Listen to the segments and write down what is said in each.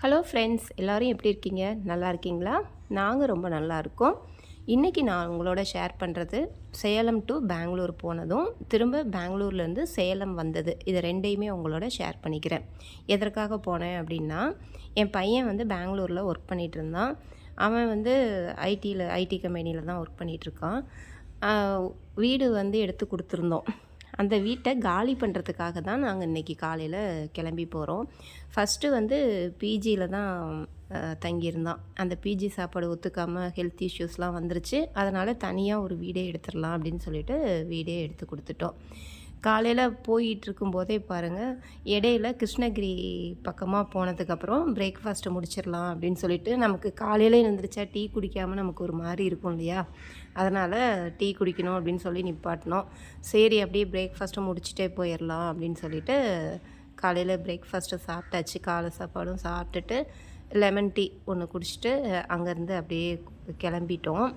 Hello friends எல்லோரும் எப்படி இருக்கீங்க? நல்லா இருக்கீங்களா? நாங்கள் ரொம்ப நல்லா இருக்கோம். இன்றைக்கி நான் உங்களோட ஷேர் பண்ணுறது சேலம் டு பெங்களூர் போனதும் திரும்ப பெங்களூர்லேருந்து சேலம் வந்தது. இது ரெண்டையுமே உங்களோட ஷேர் பண்ணிக்கிறேன். எதற்காக போனேன் அப்படின்னா என் பையன் வந்து பெங்களூரில் ஒர்க் பண்ணிகிட்டு இருந்தான். அவன் வந்து ஐடியில் ஐடி கம்பெனியில் தான் ஒர்க் பண்ணிகிட்ருக்கான் வீடு வந்து எடுத்து கொடுத்துருந்தோம். அந்த வீட்டை காலி பண்ணுறதுக்காக தான் நாங்கள் இன்றைக்கி காலையில் கிளம்பி போகிறோம் ஃபஸ்ட்டு வந்து பிஜியில் தான் தங்கியிருந்தோம் தங்கியிருந்தான். அந்த பிஜி சாப்பாடு ஒத்துக்காமல் ஹெல்த் இஷ்யூஸ்லாம் வந்துருச்சு. அதனால் தனியாக ஒரு வீடே எடுத்துடலாம் அப்படின்னு சொல்லிட்டு வீடே எடுத்து கொடுத்துட்டோம். காலையில் போயிட்டு இருக்கும்போதே பாருங்கள் இடையில கிருஷ்ணகிரி பக்கமாக போனதுக்கப்புறம் பிரேக்ஃபாஸ்ட்டை முடிச்சிடலாம் அப்படின்னு சொல்லிட்டு நமக்கு காலையில் எழுந்திரிச்சா டீ குடிக்காமல் நமக்கு ஒரு மாதிரி இருக்கும் இல்லையா? அதனால் டீ குடிக்கணும் அப்படின்னு சொல்லி நிப்பாட்டினோம். சரி அப்படியே பிரேக்ஃபாஸ்ட்டை முடிச்சுட்டே போயிடலாம் அப்படின்னு சொல்லிட்டு காலையில் பிரேக்ஃபாஸ்ட்டை சாப்பிட்டாச்சு. காலை சாப்பாடும் சாப்பிட்டுட்டு லெமன் டீ ஒன்று குடிச்சிட்டு அங்கேருந்து அப்படியே கிளம்பிட்டோம்.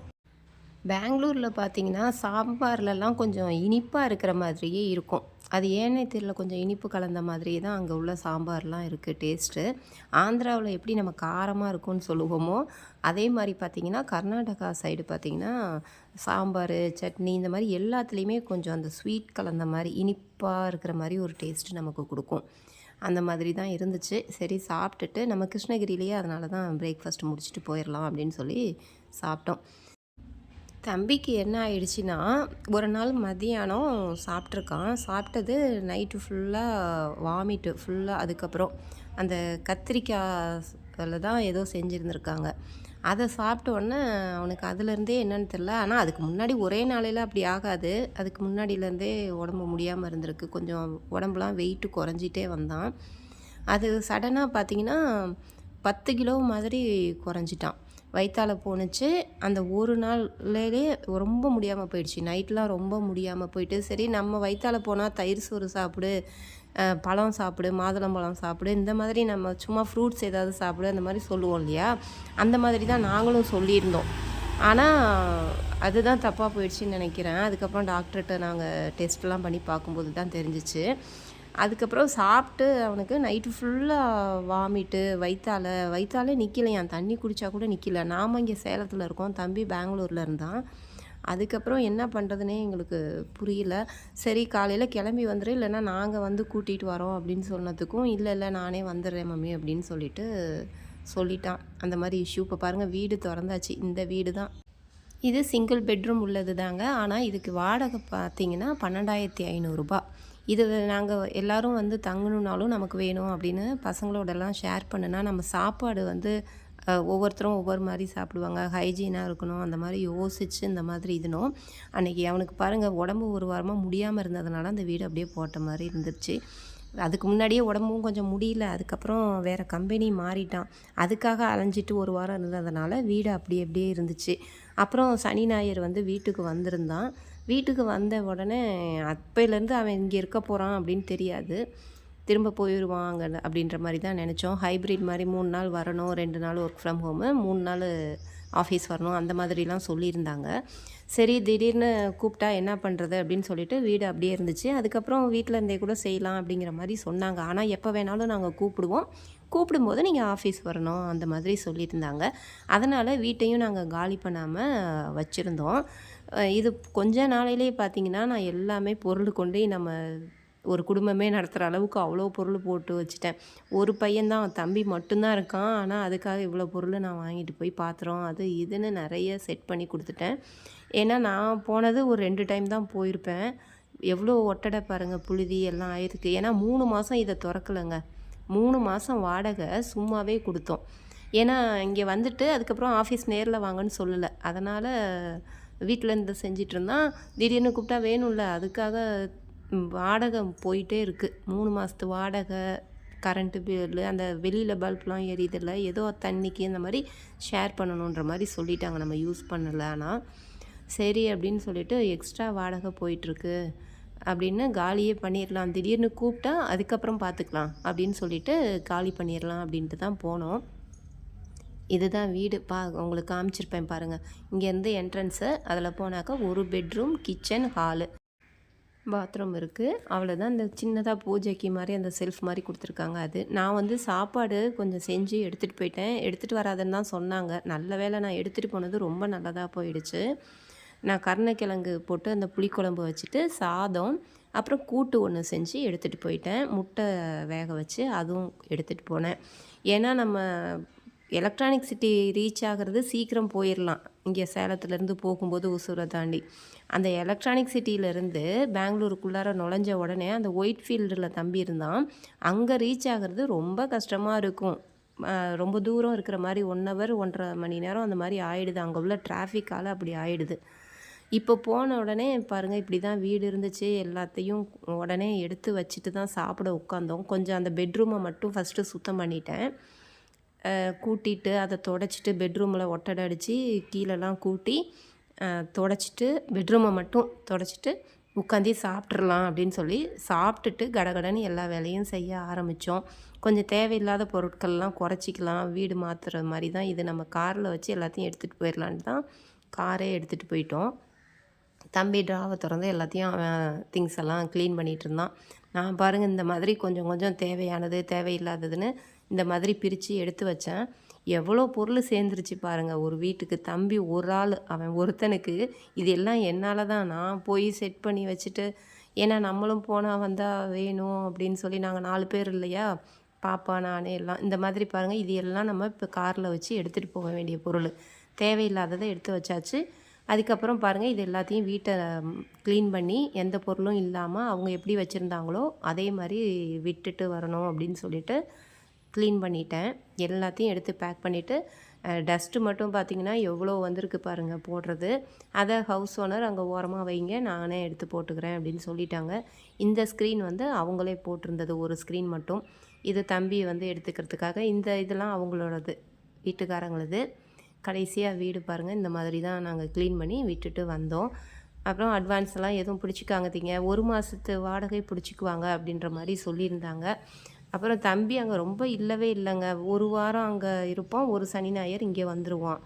பெங்களூரில் பார்த்தீங்கன்னா சாம்பார்லலாம் கொஞ்சம் இனிப்பாக இருக்கிற மாதிரியே இருக்கும். அது ஏன்னே தெரியல கொஞ்சம் இனிப்பு கலந்த மாதிரியே தான் அங்கே உள்ள சாம்பார்லாம் இருக்குது டேஸ்ட்டு ஆந்திராவில் எப்படி நம்ம காரமாக இருக்கும்னு சொல்லுவோமோ அதே மாதிரி பார்த்திங்கன்னா கர்நாடகா சைடு பார்த்திங்கன்னா சாம்பார் சட்னி இந்த மாதிரி எல்லாத்துலேயுமே கொஞ்சம் அந்த ஸ்வீட் கலந்த மாதிரி இனிப்பாக இருக்கிற மாதிரி ஒரு டேஸ்ட்டு நமக்கு கொடுக்கும். அந்த மாதிரி தான் இருந்துச்சு. சரி சாப்பிட்டுட்டு நம்ம கிருஷ்ணகிரியிலேயே அதனால தான் பிரேக்ஃபாஸ்ட் முடிச்சுட்டு போயிடலாம் அப்படின்னு சொல்லி சாப்பிட்டோம். தம்பிக்கு என்ன ஆயிடுச்சுன்னா ஒரு நாள் மதியானம் சாப்பிட்ருக்கான். சாப்பிட்டது நைட்டு ஃபுல்லாக வாமிட்டு ஃபுல்லாக அதுக்கப்புறம் அந்த கத்திரிக்காயில் தான் ஏதோ செஞ்சுருந்துருக்காங்க. அதை சாப்பிட்ட உடனே அவனுக்கு அதுலேருந்தே என்னன்னு தெரில ஆனால் அதுக்கு முன்னாடி ஒரே நாளையில் அப்படி ஆகாது. அதுக்கு முன்னாடியிலேருந்தே உடம்பு முடியாமல் இருந்திருக்கு. கொஞ்சம் உடம்புலாம் வெயிட்டு குறைஞ்சிட்டே வந்தான். அது சடனாக பார்த்தீங்கன்னா பத்து கிலோ மாதிரி குறைஞ்சிட்டான். வயிற்றால போணுச்சு. அந்த ஒரு நாள்லேயே ரொம்ப முடியாமல் போயிடுச்சு. நைட்லாம் ரொம்ப முடியாமல் போயிட்டு சரி நம்ம வயிற்றால போனால் தயிர் சோறு சாப்பிடு பழம் சாப்பிடு மாதுளம்பழம் சாப்பிடு இந்த மாதிரி நம்ம சும்மா ஃப்ரூட்ஸ் ஏதாவது சாப்பிடு அந்த மாதிரி சொல்லுவோம் இல்லையா? அந்த மாதிரி தான் நாங்களும் சொல்லியிருந்தோம். ஆனால் அதுதான் தப்பாக போயிடுச்சுன்னு நினைக்கிறேன். அதுக்கப்புறம் டாக்டர்கிட்ட நாங்கள் டெஸ்ட்லாம் பண்ணி பார்க்கும்போது தான் தெரிஞ்சிச்சு. அதுக்கப்புறம் சாப்பிட்டு அவனுக்கு நைட்டு ஃபுல்லாக வாமிட்டு வயிற்றால வயிற்றாலே நிற்கலையான் தண்ணி குடித்தா கூட நிற்கல நாம் இங்கே சேலத்தில் இருக்கோம். தம்பி பெங்களூரில் இருந்தான். அதுக்கப்புறம் என்ன பண்ணுறதுனே எங்களுக்கு புரியல. சரி காலையில் கிளம்பி வந்துடு இல்லைன்னா நாங்கள் வந்து கூட்டிகிட்டு வரோம் அப்படின்னு சொன்னதுக்கும் இல்லை இல்லை நானே வந்துடுறேன் மம்மி அப்படின்னு சொல்லிட்டு சொல்லிட்டான். அந்த மாதிரி இஷ்யூ இப்போ பாருங்கள் வீடு திறந்தாச்சு. இந்த வீடு தான். இது சிங்கிள் பெட்ரூம் உள்ளது தாங்க ஆனால் இதுக்கு வாடகை பார்த்தீங்கன்னா பன்னெண்டாயிரத்தி ஐநூறுரூபா இது நாங்கள் எல்லாரும் வந்து தங்கணுன்னாலும் நமக்கு வேணும் அப்படின்னு பசங்களோடலாம் ஷேர் பண்ணுனா நம்ம சாப்பாடு வந்து ஒவ்வொருத்தரும் ஒவ்வொரு மாதிரி சாப்பிடுவாங்க. ஹைஜீனாக இருக்கணும். அந்த மாதிரி யோசிச்சு இந்த மாதிரி இதுனும் அன்றைக்கி அவனுக்கு பாருங்கள் உடம்பு ஒரு வாரமாக முடியாமல் இருந்ததுனால அந்த வீடு அப்படியே போட்ட மாதிரி இருந்துச்சு அதுக்கு முன்னாடியே உடம்பும் கொஞ்சம் முடியல. அதுக்கப்புறம் வேறு கம்பெனி மாறிட்டான். அதுக்காக அலைஞ்சிட்டு ஒரு வாரம் இருந்ததுனால வீடு அப்படியே அப்படியே இருந்துச்சு. அப்புறம் சனி ஞாயிறு வந்து வீட்டுக்கு வந்திருந்தான். வீட்டுக்கு வந்த உடனே அப்பையிலேருந்து அவன் இங்கே இருக்க போகிறான் அப்படின்னு தெரியாது. திரும்ப போயிடுவான் அங்கே அப்படின்ற மாதிரி தான் நினச்சோம். ஹைப்ரிட் மாதிரி மூணு நாள் வரணும் ரெண்டு நாள் ஒர்க் ஃப்ரம் ஹோமு மூணு நாள் ஆஃபீஸ் வரணும் அந்த மாதிரிலாம் சொல்லியிருந்தாங்க. சரி திடீர்னு கூப்பிட்டா என்ன பண்ணுறது அப்படின்னு சொல்லிட்டு வீடு அப்படியே இருந்துச்சு. அதுக்கப்புறம் வீட்டில் இருந்தே கூட செய்யலாம் அப்படிங்கிற மாதிரி சொன்னாங்க. ஆனால் எப்போ வேணாலும் நாங்கள் கூப்பிடுவோம். கூப்பிடும்போது நீங்கள் ஆஃபீஸ் வரணும் அந்த மாதிரி சொல்லியிருந்தாங்க. அதனால் வீட்டையும் நாங்கள் காலி பண்ணாமல் வச்சுருந்தோம். இது கொஞ்ச நாளையிலே பார்த்தீங்கன்னா நான் எல்லாமே பொருள் கொண்டு நம்ம ஒரு குடும்பமே நடத்துகிற அளவுக்கு அவ்வளோ பொருள் போட்டு வச்சுட்டேன். ஒரு பையன்தான் அவன் தம்பி மட்டும்தான் இருக்கான். ஆனால் அதுக்காக இவ்வளோ பொருள் நான் வாங்கிட்டு போய் பாத்திரம் அது இதுன்னு நிறைய செட் பண்ணி கொடுத்துட்டேன். ஏன்னா நான் போனது ஒரு ரெண்டு டைம் தான் போயிருப்பேன். எவ்வளோ ஒட்டடை பாருங்கள் புழுதி எல்லாம் ஆயிருக்கு. ஏன்னா மூணு மாதம் இதை திறக்கலைங்க. மூணு மாதம் வாடகை சும்மாவே கொடுத்தோம். ஏன்னா இங்கே வந்துட்டு அதுக்கப்புறம் ஆஃபீஸ் நேரில் வாங்கன்னு சொல்லலை. அதனால் வீட்டில் இருந்து செஞ்சிட்டு திடீர்னு கூப்பிட்டா வேணும்ல அதுக்காக வாடகை போயிட்டே இருக்குது மூணு மாதத்து வாடகை கரண்ட்டு பில்லு அந்த வெளியில் பல்ப்லாம் எரியுதில்ல ஏதோ தண்ணிக்கு இந்த மாதிரி ஷேர் பண்ணணுன்ற மாதிரி சொல்லிட்டாங்க. நம்ம யூஸ் பண்ணலை ஆனால் சரி அப்படின்னு சொல்லிட்டு எக்ஸ்ட்ரா வாடகை போயிட்டுருக்கு அப்படின்னு காலியே பண்ணிடலாம் திடீர்னு கூப்பிட்டா அதுக்கப்புறம் பார்த்துக்கலாம் அப்படின்னு சொல்லிட்டு காலி பண்ணிடலாம் அப்படின்ட்டு தான் போனோம். இதுதான் வீடு. பா உங்களுக்கு காமிச்சிருப்பேன் பாருங்கள் இங்கேருந்து என்ட்ரன்ஸு அதில் போனாக்கா ஒரு பெட்ரூம் கிச்சன் ஹாலு பாத்ரூம் இருக்குது அவ்வளோதான் இந்த சின்னதாக பூஜைக்கு மாதிரி அந்த செல்ஃப் மாதிரி கொடுத்துருக்காங்க அது. நான் வந்து சாப்பாடு கொஞ்சம் செஞ்சு எடுத்துகிட்டு போயிட்டேன். எடுத்துகிட்டு வராதுன்னு தான் சொன்னாங்க. நல்ல வேளை நான் எடுத்துகிட்டு போனது ரொம்ப நல்லதாக போயிடுச்சு. நான் கருணக்கிழங்கு போட்டு அந்த புளிக்குழம்பு வச்சுட்டு சாதம் அப்புறம் கூட்டு ஒன்று செஞ்சு எடுத்துகிட்டு போயிட்டேன். முட்டை வேக வச்சு அதுவும் எடுத்துகிட்டு போனேன். ஏன்னா நம்ம எலக்ட்ரானிக் சிட்டி ரீச் ஆகிறது சீக்கிரம் போயிடலாம் இங்கே சேலத்துலேருந்து போகும்போது ஒசூரை தாண்டி. அந்த எலக்ட்ரானிக் சிட்டியிலேருந்து பெங்களூருக்குள்ளார நுழைஞ்ச உடனே அந்த ஒயிட் ஃபீல்டில் தம்பி இருந்தான் அங்கே ரீச் ஆகிறது ரொம்ப கஷ்டமாக இருக்கும். ரொம்ப தூரம் இருக்கிற மாதிரி ஒன் ஹவர் ஒன்றரை மணி நேரம் அந்த மாதிரி ஆயிடுது. அங்கே உள்ள டிராஃபிக்கால் அப்படி ஆயிடுது. இப்போ போன உடனே பாருங்கள் இப்படி தான் வீடு இருந்துச்சு. எல்லாத்தையும் உடனே எடுத்து வச்சுட்டு தான் சாப்பிட உட்காந்தோம். கொஞ்சம் அந்த பெட்ரூமை மட்டும் ஃபஸ்ட்டு சுத்தம் பண்ணிட்டேன். கூட்டிட்டு அதை தொடச்சிட்டு பெட்ரூமில் ஒட்டடை அடித்து கீழெல்லாம் கூட்டி அஹ் தொடச்சிட்டு பெட்ரூமை மட்டும் தொடச்சிட்டு உட்காந்து சாப்பிட்றலாம் அப்படின்னு சொல்லி சாப்பிட்டுட்டு கடகடன்னு எல்லா வேலையும் செய்ய ஆரம்பித்தோம் கொஞ்சம் தேவையில்லாத பொருட்கள்லாம் குறைச்சிக்கலாம் வீடு மாற்றுற மாதிரி தான் இது நம்ம காரில் வச்சு எல்லாத்தையும் எடுத்துகிட்டு போயிடலான்ட்டு தான் காரே எடுத்துகிட்டு போயிட்டோம். தம்பி ட்ராவை திறந்து எல்லாத்தையும் அவன் திங்ஸ் எல்லாம் க்ளீன் பண்ணிகிட்டு இருந்தான். நான் பாருங்கள் இந்த மாதிரி கொஞ்சம் கொஞ்சம் தேவையானது தேவையில்லாததுன்னு இந்த மாதிரி பிரித்து எடுத்து வச்சேன். எவ்வளோ பொருள் சேர்ந்துருச்சு பாருங்கள் ஒரு வீட்டுக்கு தம்பி ஒரு ஆள் அவன் ஒருத்தனுக்கு. இது எல்லாம் என்னால் தான். நான் போய் செட் பண்ணி வச்சுட்டு ஏன்னா நம்மளும் போனால் வந்தால் வேணும் அப்படின்னு சொல்லி நாங்கள் நாலு பேர் இல்லையா? பாப்பா நானே எல்லாம். இந்த மாதிரி பாருங்கள் இது எல்லாம் நம்ம இப்போ காரில் வச்சு எடுத்துகிட்டு போக வேண்டிய பொருள். தேவையில்லாததை எடுத்து வச்சாச்சு. அதுக்கப்புறம் பாருங்கள் இது எல்லாத்தையும் வீட்டை க்ளீன் பண்ணி எந்த பொருளும் இல்லாமல் அவங்க எப்படி வச்சுருந்தாங்களோ அதே மாதிரி விட்டுட்டு வரணும் அப்படின்னு சொல்லிட்டு க்ளீன் பண்ணிட்டேன். எல்லாத்தையும் எடுத்து பேக் பண்ணிவிட்டு டஸ்ட்டு மட்டும் பார்த்திங்கன்னா எவ்வளோ வந்திருக்கு பாருங்கள் போடுறது. அதை ஹவுஸ் ஓனர் அங்கே ஓரமாக வைங்க நானே எடுத்து போட்டுக்கிறேன் அப்படின்னு சொல்லிட்டாங்க. இந்த ஸ்க்ரீன் வந்து அவங்களே போட்டிருந்தது ஒரு ஸ்க்ரீன் மட்டும். இது தம்பி வந்து எடுத்துக்கிறதுக்காக இந்த இதெல்லாம் அவங்களோடது வீட்டுக்காரங்களது. கடைசியாக வீடு பாருங்கள் இந்த மாதிரி தான் நாங்கள் க்ளீன் பண்ணி விட்டுட்டு வந்தோம். அப்புறம் அட்வான்ஸ் எல்லாம் எதுவும் பிடிச்சிக்காங்க ஒரு மாதத்து வாடகை பிடிச்சிக்குவாங்க அப்படின்ற மாதிரி சொல்லியிருந்தாங்க. அப்புறம் தம்பி அங்கே ரொம்ப இல்லவே இல்லைங்க. ஒரு வாரம் அங்கே இருப்போம் ஒரு சனி ஞாயிறு இங்கே வந்துடுவான்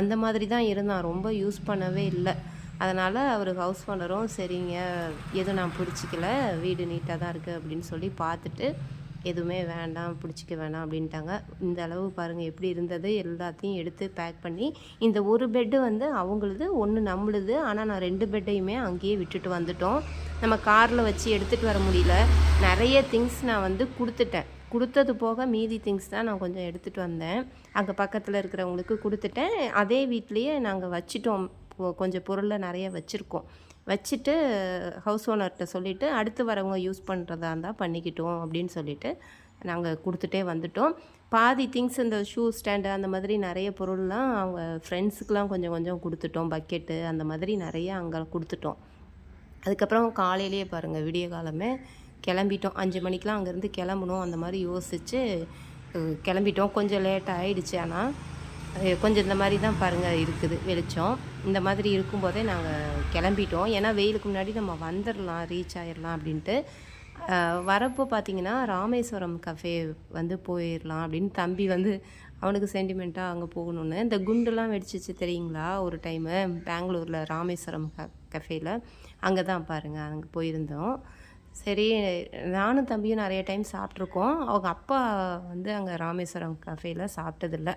அந்த மாதிரி தான் இருந்தான். ரொம்ப யூஸ் பண்ணவே இல்லை. அதனால் அவர் ஹவுஸ் ஓனரும் சரிங்க எதுவும் நான் பிடிச்சிக்கல வீடு நீட்டாக தான் இருக்குது அப்படின்னு சொல்லி பார்த்துட்டு எதுவுமே வேண்டாம் பிடிச்சிக்க வேணாம் அப்படின்ட்டாங்க. இந்த அளவு பாருங்கள் எப்படி இருந்தது? எல்லாத்தையும் எடுத்து பேக் பண்ணி இந்த ஒரு பெட்டு வந்து அவங்களுது ஒன்று நம்மளுது. ஆனால் நான் ரெண்டு பெட்டையுமே அங்கேயே விட்டுட்டு வந்துட்டோம். நம்ம காரில் வச்சு எடுத்துகிட்டு வர முடியல. நிறைய திங்ஸ் நான் வந்து கொடுத்துட்டேன். கொடுத்தது போக மீதி திங்ஸ் தான் நான் கொஞ்சம் எடுத்துகிட்டு வந்தேன். அங்கே பக்கத்தில் இருக்கிறவங்களுக்கு கொடுத்துட்டேன். அதே வீட்லேயே நாங்கள் வச்சிட்டோம். கொஞ்சம் பொருளை நிறைய வச்சுருக்கோம். வச்சுட்டு ஹவுஸ் ஓனர்கிட்ட சொல்லிவிட்டு அடுத்து வரவங்க யூஸ் பண்ணுறதா இருந்தால் பண்ணிக்கிட்டோம் அப்படின்னு சொல்லிட்டு நாங்கள் கொடுத்துட்டே வந்துட்டோம். பாதி திங்ஸ் இந்த ஷூ ஸ்டாண்டு அந்த மாதிரி நிறைய பொருள்லாம் அவங்க ஃப்ரெண்ட்ஸுக்கெலாம் கொஞ்சம் கொஞ்சம் கொடுத்துட்டோம். பக்கெட்டு அந்த மாதிரி நிறைய அங்கே கொடுத்துட்டோம். அதுக்கப்புறம் காலையிலேயே பாருங்கள் விடிய காலமே கிளம்பிட்டோம். அஞ்சு மணிக்கெலாம் அங்கேருந்து கிளம்பணும் அந்த மாதிரி யோசித்து கிளம்பிட்டோம். கொஞ்சம் லேட் ஆகிடுச்சு ஆனால் கொஞ்சம் இந்த மாதிரி தான் பாருங்கள் இருக்குது வெளிச்சம். இந்த மாதிரி இருக்கும்போதே நாங்கள் கிளம்பிட்டோம். ஏன்னா வெயிலுக்கு முன்னாடி நம்ம வந்துடலாம் ரீச் ஆயிடலாம் அப்படின்ட்டு. வரப்போ பார்த்தீங்கன்னா ராமேஸ்வரம் கஃபே வந்து போயிடலாம் அப்படின்னு தம்பி வந்து அவனுக்கு சென்டிமெண்ட்டாக அங்கே போகணுன்னு இந்த குண்டுலாம் வெடிச்சிச்சு தெரியுங்களா? ஒரு டைமு பெங்களூரில் ராமேஸ்வரம் க கஃபேயில் அங்கே தான் பாருங்கள் அங்கே போயிருந்தோம். சரி நானும் தம்பியும் நிறைய டைம் சாப்பிட்ருக்கோம் அவங்க அப்பா வந்து அங்கே ராமேஸ்வரம் கஃபேயில் சாப்பிட்டதில்ல.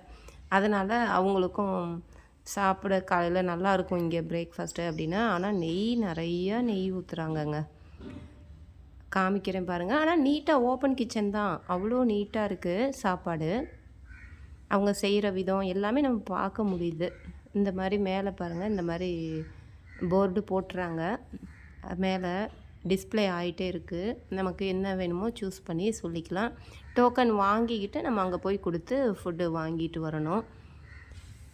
அதனால் அவங்களுக்கும் சாப்பிட காலையில் நல்லா இருக்கும் இங்கே பிரேக்ஃபாஸ்ட்டு அப்படின்னா. ஆனால் நெய் நிறையா நெய் ஊற்றுறாங்கங்க காமிக்கிறேன் பாருங்கள் ஆனால் நீட்டாக ஓப்பன் கிச்சன் தான். அவ்வளோ நீட்டாக இருக்குது சாப்பாடு. அவங்க செய்கிற விதம் எல்லாமே நம்ம பார்க்க முடியுது. இந்த மாதிரி மேலே பாருங்கள் இந்த மாதிரி போர்டு போட்டுறாங்க. மேலே டிஸ்ப்ளே ஆகிட்டே இருக்குது நமக்கு என்ன வேணுமோ சூஸ் பண்ணி சொல்லிக்கலாம். டோக்கன் வாங்கிக்கிட்டு நம்ம அங்கே போய் கொடுத்து ஃபுட்டு வாங்கிட்டு வரணும்.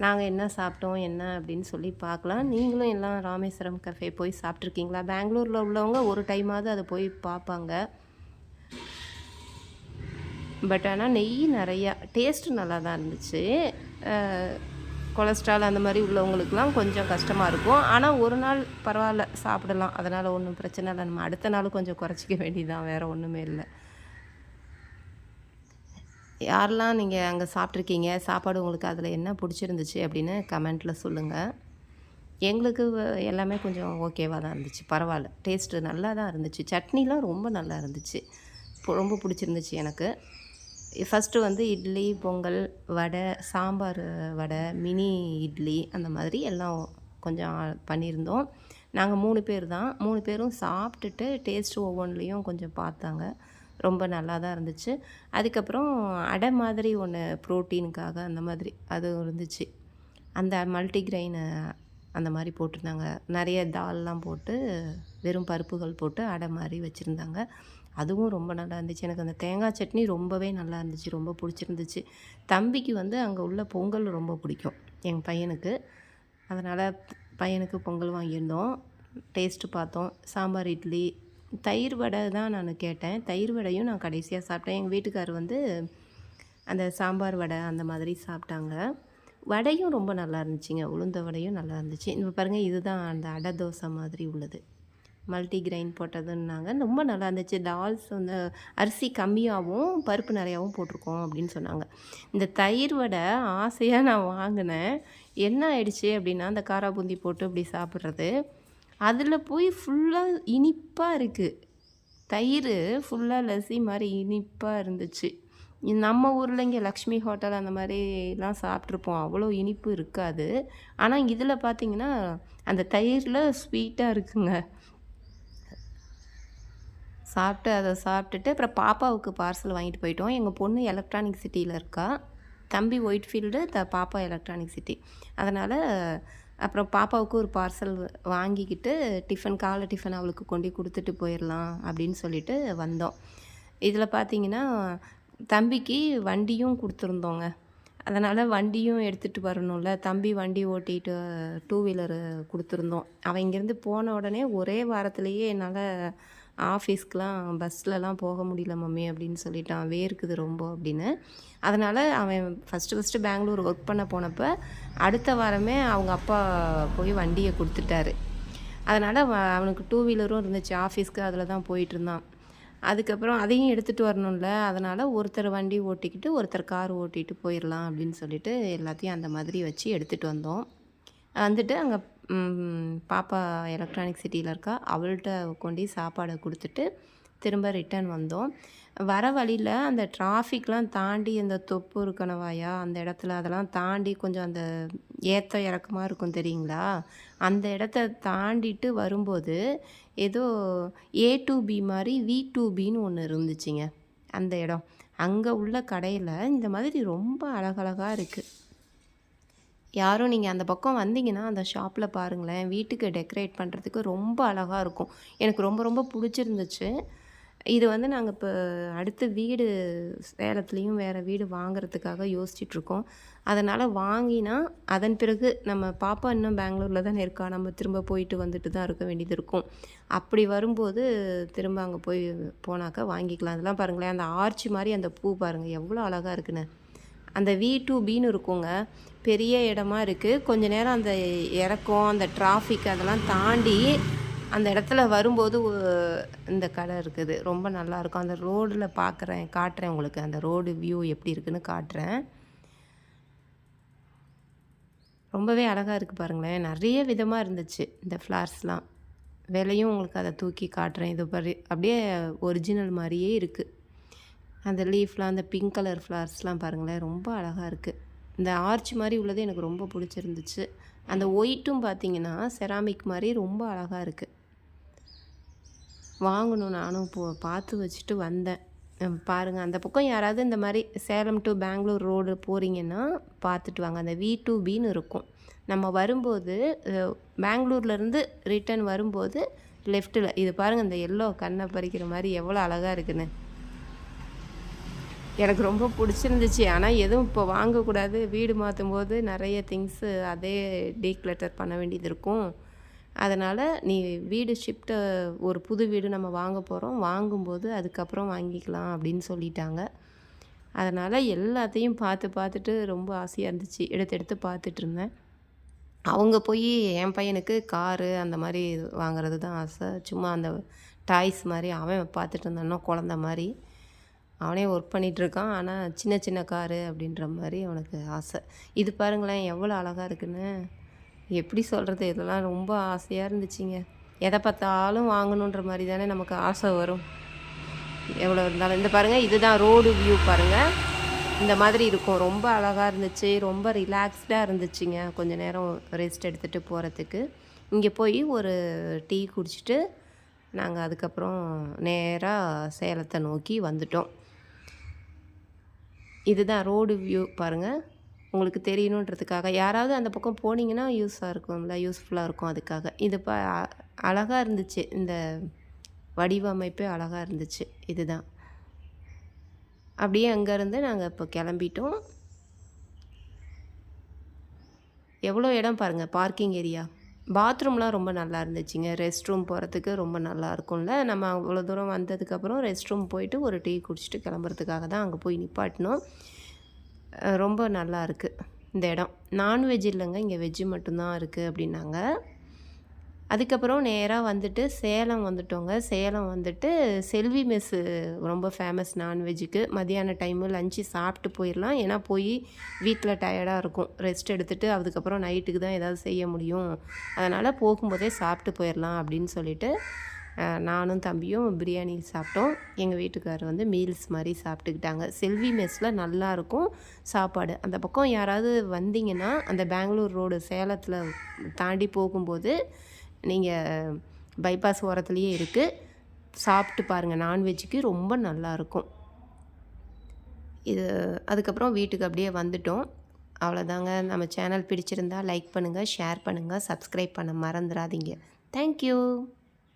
நாங்கள் என்ன சாப்பிட்டோம் என்ன அப்படின்னு சொல்லி பார்க்கலாம். நீங்களும் எல்லாம் ராமேஸ்வரம் கஃபே போய் சாப்பிட்ருக்கீங்களா பெங்களூரில் உள்ளவங்க ஒரு டைமாவது அதை போய் பார்ப்பாங்க. பட் ஆனால் நெய் நிறையா டேஸ்ட்டு நல்லா தான் இருந்துச்சு கொலஸ்ட்ரால் அந்த மாதிரி உள்ளவங்களுக்குலாம் கொஞ்சம் கஷ்டமாக இருக்கும். ஆனால் ஒரு நாள் பரவாயில்ல சாப்பிடலாம். அதனால் ஒன்றும் பிரச்சனை இல்லை. நம்ம அடுத்த நாள் கொஞ்சம் குறைச்சிக்க வேண்டியதான் வேறு ஒன்றுமே இல்லை. யாரெல்லாம் நீங்கள் அங்கே சாப்பிட்ருக்கீங்க சாப்பாடு உங்களுக்கு அதில் என்ன பிடிச்சிருந்துச்சு அப்படின்னு கமெண்ட்டில் சொல்லுங்கள் எங்களுக்கு வ- எல்லாமே கொஞ்சம் ஓகேவாக தான் இருந்துச்சு. பரவாயில்ல. டேஸ்ட்டு நல்லா தான் இருந்துச்சு. சட்னிலாம் ரொம்ப நல்லா இருந்துச்சு. ரொம்ப பிடிச்சிருந்துச்சு எனக்கு. ஃபஸ்ட்டு வந்து இட்லி பொங்கல் வடை சாம்பார் வடை மினி இட்லி அந்த மாதிரி எல்லாம் கொஞ்சம் பண்ணியிருந்தோம். நாங்கள் மூணு பேர் தான். மூணு பேரும் சாப்பிட்டுட்டு டேஸ்ட் ஒவ்வொன்றுலேயும் கொஞ்சம் பார்த்தாங்க. ரொம்ப நல்லா தான் இருந்துச்சு. அதுக்கப்புறம் அடை மாதிரி ஒன்று ப்ரோட்டீனுக்காக அந்த மாதிரி அது இருந்துச்சு. அந்த மல்டிக்ரெயின் அந்த மாதிரி போட்டிருந்தாங்க. நிறைய தால்லாம் போட்டு வெறும் பருப்புகள் போட்டு அடை மாதிரி வச்சுருந்தாங்க. அதுவும் ரொம்ப நல்லா இருந்துச்சு. எனக்கு அந்த தேங்காய் சட்னி ரொம்பவே நல்லா இருந்துச்சு. ரொம்ப பிடிச்சிருந்துச்சு. தம்பிக்கு வந்து அங்கே உள்ள பொங்கல் ரொம்ப பிடிக்கும் எங்கள் பையனுக்கு. அதனால் பையனுக்கு பொங்கல் வாங்கியிருந்தோம். டேஸ்ட்டு பார்த்தோம். சாம்பார் இட்லி தயிர் வடை தான் நான் கேட்டேன். தயிர் வடையும் நான் கடைசியாக சாப்பிட்டேன். எங்கள் வீட்டுக்கார் வந்து அந்த சாம்பார் வடை அந்த மாதிரி சாப்பிட்டாங்க. வடையும் ரொம்ப நல்லா இருந்துச்சுங்க. உளுந்த வடையும் நல்லா இருந்துச்சு. இப்போ பாருங்கள் இதுதான் அந்த அடை தோசை மாதிரி உள்ளது. மல்டி கிரைன் போட்டதுன்னாங்க. ரொம்ப நல்லா இருந்துச்சு. டால்ஸ் வந்து அரிசி கம்மியாகவும் பருப்பு நிறையாவும் போட்டிருக்கோம் அப்படின்னு சொன்னாங்க. இந்த தயிர் வடை ஆசையாக நான் வாங்கினேன். என்ன ஆயிடுச்சு அப்படின்னா அந்த காரா பூந்தி போட்டு இப்படி சாப்பிட்றது. அதில் போய் ஃபுல்லாக இனிப்பாக இருக்குது தயிர் ஃபுல்லாக லஸ்ஸி மாதிரி இனிப்பாக இருந்துச்சு. நம்ம ஊரில் இங்கே லக்ஷ்மி ஹோட்டல் அந்த மாதிரிலாம் சாப்பிட்ருப்போம் அவ்வளோ இனிப்பு இருக்காது. ஆனால் இதில் பார்த்தீங்கன்னா அந்த தயிரில் ஸ்வீட்டாக இருக்குங்க. சாப்பிட்டு அதை சாப்பிட்டுட்டு அப்புறம் பாப்பாவுக்கு பார்சல் வாங்கிட்டு போயிட்டோம். எங்கள் பொண்ணு எலக்ட்ரானிக் சிட்டியில் இருக்கா. தம்பி ஒயிட் ஃபீல்டு த பாப்பா எலக்ட்ரானிக் சிட்டி அதனால் அப்புறம் பாப்பாவுக்கு ஒரு பார்சல் வாங்கிக்கிட்டு டிஃபன் காலை டிஃபன் அவளுக்கு கொண்டு கொடுத்துட்டு போயிடலாம் அப்படின்னு சொல்லிட்டு வந்தோம். இதில் பார்த்தீங்கன்னா தம்பிக்கு வண்டியும் கொடுத்துருந்தோங்க. அதனால் வண்டியும் எடுத்துகிட்டு வரணும்ல. தம்பி வண்டி ஓட்டிட்டு டூ வீலரு கொடுத்துருந்தோம். அவன் இங்கேருந்து போன உடனே ஒரே வாரத்துலேயே என்னால் ஆஃபீஸ்க்கெலாம் பஸ்லலாம் போக முடியல மம்மி அப்படின்னு சொல்லிட்டான். வேர்க்குது ரொம்ப அப்படின்னு. அதனால் அவன் ஃபஸ்ட்டு ஃபஸ்ட்டு பெங்களூர் ஒர்க் பண்ண போனப்போ அடுத்த வாரமே அவங்க அப்பா போய் வண்டியை கொடுத்துட்டாரு. அதனால் அவனுக்கு டூ வீலரும் இருந்துச்சு. ஆஃபீஸ்க்கு அதில் தான் போயிட்டுருந்தான் அதுக்கப்புறம் அதையும் எடுத்துகிட்டு வரணும்ல. அதனால் ஒருத்தர் வண்டி ஓட்டிக்கிட்டு ஒருத்தர் கார் ஓட்டிகிட்டு போயிடலாம் அப்படின்னு சொல்லிட்டு எல்லாத்தையும் அந்த மாதிரி வச்சு எடுத்துகிட்டு வந்தோம். வந்துட்டு அங்கே பாப்பா எலக்ட்ரானிக் சிட்டியில் இருக்கா. அவள்கிட்ட கொண்டு சாப்பாடை கொடுத்துட்டு திரும்ப ரிட்டர்ன் வந்தோம். வர வழியில் அந்த டிராஃபிக்லாம் தாண்டி அந்த தொப்பு இருக்கணவாயா அந்த இடத்துல அதெல்லாம் தாண்டி கொஞ்சம் அந்த ஏத்த இறக்கமாக இருக்கும் தெரியுங்களா? அந்த இடத்த தாண்டிட்டு வரும்போது ஏதோ ஏ டு பி மாதிரி வி டு பின்னு ஒன்று இருந்துச்சுங்க. அந்த இடம். அங்கே உள்ள கடையில் இந்த மாதிரி ரொம்ப அழகழகாக இருக்குது யாரும் நீங்கள் அந்த பக்கம் வந்தீங்கன்னா அந்த ஷாப்பில் பாருங்களேன் வீட்டுக்கு டெக்கரேட் பண்ணுறதுக்கு ரொம்ப அழகாக இருக்கும். எனக்கு ரொம்ப ரொம்ப பிடிச்சிருந்துச்சு. இது வந்து நாங்கள் இப்போ அடுத்த வீடு சேலத்துலேயும் வேறு வீடு வாங்குறதுக்காக யோசிச்சிட்ருக்கோம். அதனால் வாங்கினா அதன் பிறகு நம்ம பாப்பா இன்னும் பெங்களூரில் தானே இருக்கா நம்ம திரும்ப போயிட்டு வந்துட்டு தான் இருக்க வேண்டியது இருக்கும். அப்படி வரும்போது திரும்ப அங்கே போய் போனாக்கா வாங்கிக்கலாம். அதெல்லாம் பாருங்களேன் அந்த ஆர்ச்சி மாதிரி அந்த பூ பாருங்கள் எவ்வளோ அழகாக இருக்குன்னு. அந்த வி டூ பின்னு இருக்குங்க. பெரிய இடமா இருக்குது கொஞ்ச நேரம் அந்த இறக்கம் அந்த டிராஃபிக் அதெல்லாம் தாண்டி அந்த இடத்துல வரும்போது இந்த கடை இருக்குது. ரொம்ப நல்லா இருக்கும். அந்த ரோடில் பார்க்குறேன் காட்டுறேன் உங்களுக்கு. அந்த ரோடு வியூ எப்படி இருக்குன்னு காட்டுறேன். ரொம்பவே அழகாக இருக்குது பாருங்களேன். நிறைய விதமாக இருந்துச்சு இந்த ஃப்ளார்ஸ்லாம் விலையும் உங்களுக்கு அதை தூக்கி காட்டுறேன். இது பாரு அப்படியே ஒரிஜினல் மாதிரியே இருக்குது அந்த லீஃப்லாம் அந்த பிங்க் கலர் ஃப்ளவர்ஸ்லாம் பாருங்களேன் ரொம்ப அழகாக இருக்குது இந்த ஆர்ச் மாதிரி உள்ளது எனக்கு ரொம்ப பிடிச்சிருந்துச்சு. அந்த ஒயிட்டும் பார்த்தீங்கன்னா செராமிக் மாதிரி ரொம்ப அழகாக இருக்குது வாங்கணும் நானும் இப்போ பார்த்து வச்சுட்டு வந்தேன். பாருங்கள் அந்த பக்கம் யாராவது இந்த மாதிரி சேலம் டு பெங்களூர் ரோடு போகிறீங்கன்னா பார்த்துட்டு வாங்க. அந்த வி டூ பின்னு இருக்கும். நம்ம வரும்போது பெங்களூர்லேருந்து ரிட்டர்ன் வரும்போது லெஃப்ட்டில் இது பாருங்கள் இந்த எல்லோ கண்ணை பறிக்கிற மாதிரி எவ்வளோ அழகாக இருக்குன்னு. எனக்கு ரொம்ப பிடிச்சிருந்துச்சு. ஆனால் எதுவும் இப்போ வாங்கக்கூடாது. வீடு மாற்றும் போது நிறைய திங்ஸு அதே டீக்ளட்டர் பண்ண வேண்டியது இருக்கும். அதனால் நீ வீடு ஷிஃப்ட்டை ஒரு புது வீடு நம்ம வாங்க போகிறோம் வாங்கும்போது அதுக்கப்புறம் வாங்கிக்கலாம் அப்படின்னு சொல்லிட்டாங்க. அதனால் எல்லாத்தையும் பார்த்து பார்த்துட்டு ரொம்ப ஆசையாக இருந்துச்சு. எடுத்து எடுத்து பார்த்துட்டு இருந்தேன். அவங்க போய் என் பையனுக்கு காரு அந்த மாதிரி வாங்குறது தான் ஆசை. சும்மா அந்த டாய்ஸ் மாதிரி அவன் பார்த்துட்டு இருந்தானோ குழந்த மாதிரி. அவனே ஒர்க் பண்ணிகிட்ருக்கான் ஆனால் சின்ன சின்ன காரு அப்படின்ற மாதிரி அவனுக்கு ஆசை. இது பாருங்களேன் எவ்வளோ அழகாக இருக்குன்னு. எப்படி சொல்கிறது இதெல்லாம் ரொம்ப ஆசையாக இருந்துச்சுங்க. எதை பார்த்தாலும் வாங்கணுன்ற மாதிரி தானே நமக்கு ஆசை வரும். எவ்வளோ இருந்தாலும். இந்த பாருங்கள் இதுதான் ரோடு வியூ பாருங்கள் இந்த மாதிரி இருக்கும். ரொம்ப அழகாக இருந்துச்சு. ரொம்ப ரிலாக்ஸ்டாக இருந்துச்சுங்க. கொஞ்ச நேரம் ரெஸ்ட் எடுத்துகிட்டு போகிறதுக்கு இங்கே போய் ஒரு டீ குடிச்சிட்டு நாங்கள் அதுக்கப்புறம் நேராக சேலத்தை நோக்கி வந்துட்டோம். இதுதான் ரோடு வியூ பாருங்கள் உங்களுக்கு தெரியணுன்றதுக்காக. யாராவது அந்த பக்கம் போனீங்கன்னா யூஸாக இருக்கும்ல யூஸ்ஃபுல்லாக இருக்கும் அதுக்காக. இது இப்போ அழகாக இருந்துச்சு. இந்த வடிவமைப்பே அழகாக இருந்துச்சு. இதுதான். அப்படியே அங்கேருந்து நாங்கள் இப்போ கிளம்பிட்டோம். எவ்வளோ இடம் பாருங்கள் பார்க்கிங் ஏரியா. பாத்ரூம்லாம் ரொம்ப நல்லா இருந்துச்சுங்க ரெஸ்ட் ரூம் போகிறதுக்கு ரொம்ப நல்லா இருக்கும்ல நம்ம அவ்வளோ தூரம் வந்ததுக்கப்புறம் ரெஸ்ட் ரூம் போயிட்டு ஒரு டீ குடிச்சிட்டு கிளம்புறதுக்காக தான் அங்கே போய் நிப்பாட்டினோம். ரொம்ப நல்லா இருக்குது இந்த இடம். நான்வெஜ் இல்லைங்க இங்கே வெஜ்ஜு மட்டும்தான் இருக்குது அப்படின்னாங்க. அதுக்கப்புறம் நேராக வந்துட்டு சேலம் வந்துட்டோங்க. சேலம் வந்துட்டு செல்வி மெஸ்ஸு ரொம்ப ஃபேமஸ் நான்வெஜ்ஜுக்கு மதியான டைமு லஞ்சு சாப்பிட்டு போயிடலாம் ஏன்னா போய் வீட்டில் டயர்டாக இருக்கும். ரெஸ்ட் எடுத்துகிட்டு அதுக்கப்புறம் நைட்டுக்கு தான் ஏதாவது செய்ய முடியும். அதனால் போகும்போதே சாப்பிட்டு போயிடலாம் அப்படின்னு சொல்லிட்டு நானும் தம்பியும் பிரியாணி சாப்பிட்டோம். எங்கள் வீட்டுக்காரர் வந்து மீல்ஸ் மாதிரி சாப்பிட்டுக்கிட்டாங்க. செல்வி மெஸ்ஸில் நல்லாயிருக்கும் சாப்பாடு. அந்த பக்கம் யாராவது வந்தீங்கன்னா அந்த பெங்களூர் ரோடு சேலத்தில் தாண்டி போகும்போது நீங்கள் பைபாஸ் ஓரத்துலேயே இருக்குது சாப்பிட்டு பாருங்கள் நான்வெஜ்ஜுக்கு ரொம்ப நல்லாயிருக்கும் இது அதுக்கப்புறம் வீட்டுக்கு அப்படியே வந்துட்டோம். அவ்வளோதாங்க நம்ம சேனல் பிடிச்சிருந்தா லைக் பண்ணுங்கள் ஷேர் பண்ணுங்கள் சப்ஸ்கிரைப் பண்ண மறந்துடாதீங்க. தேங்க்யூ